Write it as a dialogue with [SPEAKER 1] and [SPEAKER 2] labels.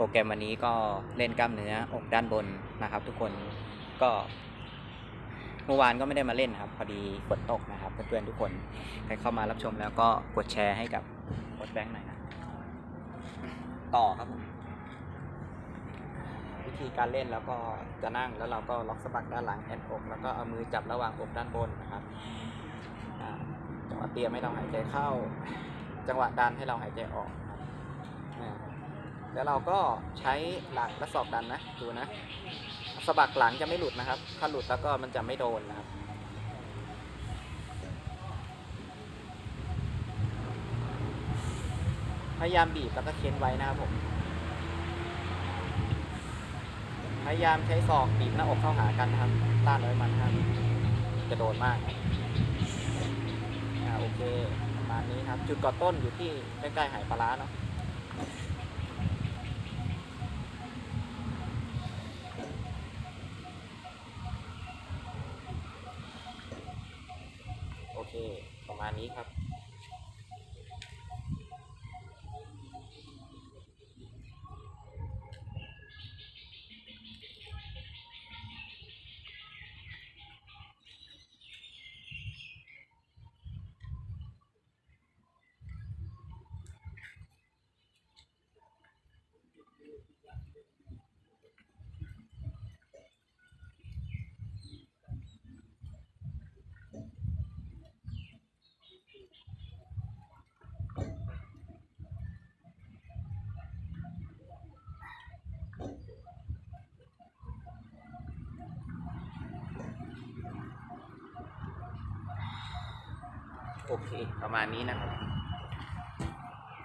[SPEAKER 1] โปรแกรมวันนี้ก็เล่นกล้ามเนื้ออกด้านบนนะครับ ทุกคนก็เมื่อวานก็ไม่ได้มาเล่นครับ พอดีฝนตกนะครับ เพื่อนๆทุกคนใครเข้ามารับชมแล้วก็กดแชร์ให้กับโค้ชแบงค์หน่อยนะต่อครับผมวิธีการเล่นแล้วก็จะนั่งแล้วเราก็ล็อกสะบักด้านหลังแอนอกแล้วก็เอามือจับระหว่างอกด้านบนนะครับจังหวะเตรียมให้เราหายใจเข้า จังหวะดันให้เราหายใจออก แล้วเราก็ใช้หลังและศอกดันนะดูนะสะบักหลังจะไม่หลุดนะครับ ถ้าหลุดแล้วก็มันจะไม่โดนนะครับพยายามบีบแล้วก็เค้นไว้นะครับผมพยายามใช้ศอกบีบหน้าอกเข้าหากันนะครับต้านไว้มันนะครับจะโดนมากอ่าโอเคประมาณนี้ครับ จุดก่อต้นอยู่ที่ใกล้ๆหายปลาร้าเนาะ โอเค ประมาณนี้ครับ โอเค ประมาณนี้นะครับ